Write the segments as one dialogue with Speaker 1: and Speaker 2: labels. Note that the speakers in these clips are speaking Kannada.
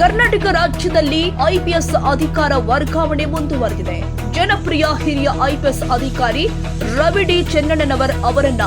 Speaker 1: ಕರ್ನಾಟಕ ರಾಜ್ಯದಲ್ಲಿ ಐಪಿಎಸ್ ಅಧಿಕಾರ ವರ್ಗಾವಣೆ ಮುಂದುವರೆದಿದೆ. ಜನಪ್ರಿಯ ಹಿರಿಯ ಐಪಿಎಸ್ ಅಧಿಕಾರಿ ರವಿ ಡಿ ಚೆನ್ನಣ್ಣನವರ್ ಅವರನ್ನ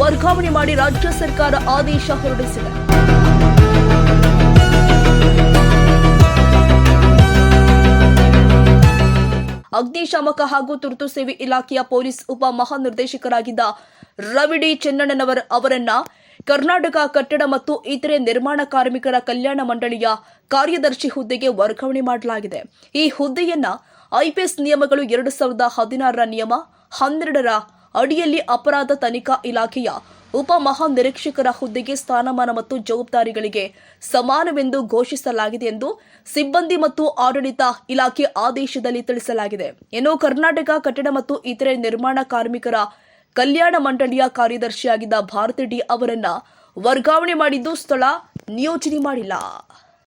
Speaker 1: ವರ್ಗಾವಣೆ ಮಾಡಿ ರಾಜ್ಯ ಸರ್ಕಾರ ಆದೇಶ ಹೊರಡಿಸಿದೆ. ಅಗ್ನಿಶಾಮಕ ಹಾಗೂ ತುರ್ತು ಸೇವೆ ಇಲಾಖೆಯ ಪೊಲೀಸ್ ಉಪ ಮಹಾನಿರ್ದೇಶಕರಾಗಿದ್ದ ರವಿ ಡಿ ಚೆನ್ನಣ್ಣನವರ್ ಅವರನ್ನ ಕರ್ನಾಟಕ ಕಟ್ಟಡ ಮತ್ತು ಇತರೆ ನಿರ್ಮಾಣ ಕಾರ್ಮಿಕರ ಕಲ್ಯಾಣ ಮಂಡಳಿಯ ಕಾರ್ಯದರ್ಶಿ ಹುದ್ದೆಗೆ ವರ್ಗಾವಣೆ ಮಾಡಲಾಗಿದೆ. ಈ ಹುದ್ದೆಯನ್ನ ಐಪಿಎಸ್ ನಿಯಮಗಳು ಎರಡು ಸಾವಿರದ ಹದಿನಾರರ ನಿಯಮ, ಹನ್ನೆರಡರ ಅಡಿಯಲ್ಲಿ ಅಪರಾಧ ತನಿಖಾ ಇಲಾಖೆಯ ಉಪ ಮಹಾನಿರೀಕ್ಷಕರ ಹುದ್ದೆಗೆ ಸ್ಥಾನಮಾನ ಮತ್ತು ಜವಾಬ್ದಾರಿಗಳಿಗೆ ಸಮಾನವೆಂದು ಘೋಷಿಸಲಾಗಿದೆ ಎಂದು ಸಿಬ್ಬಂದಿ ಮತ್ತು ಆಡಳಿತ ಇಲಾಖೆ ಆದೇಶದಲ್ಲಿ ತಿಳಿಸಲಾಗಿದೆ. ಇನ್ನು ಕರ್ನಾಟಕ ಕಟ್ಟಡ ಮತ್ತು ಇತರೆ ನಿರ್ಮಾಣ ಕಾರ್ಮಿಕರ ಕಲ್ಯಾಣ ಮಂಡಳಿಯ ಕಾರ್ಯದರ್ಶಿಯಾಗಿದ್ದ ಭಾರತಿ ಡಿ ಅವರನ್ನ ವರ್ಗಾವಣೆ ಮಾಡಿದ್ದು ಸ್ಥಳ ನಿಯೋಜನೆ ಮಾಡಿಲ್ಲ.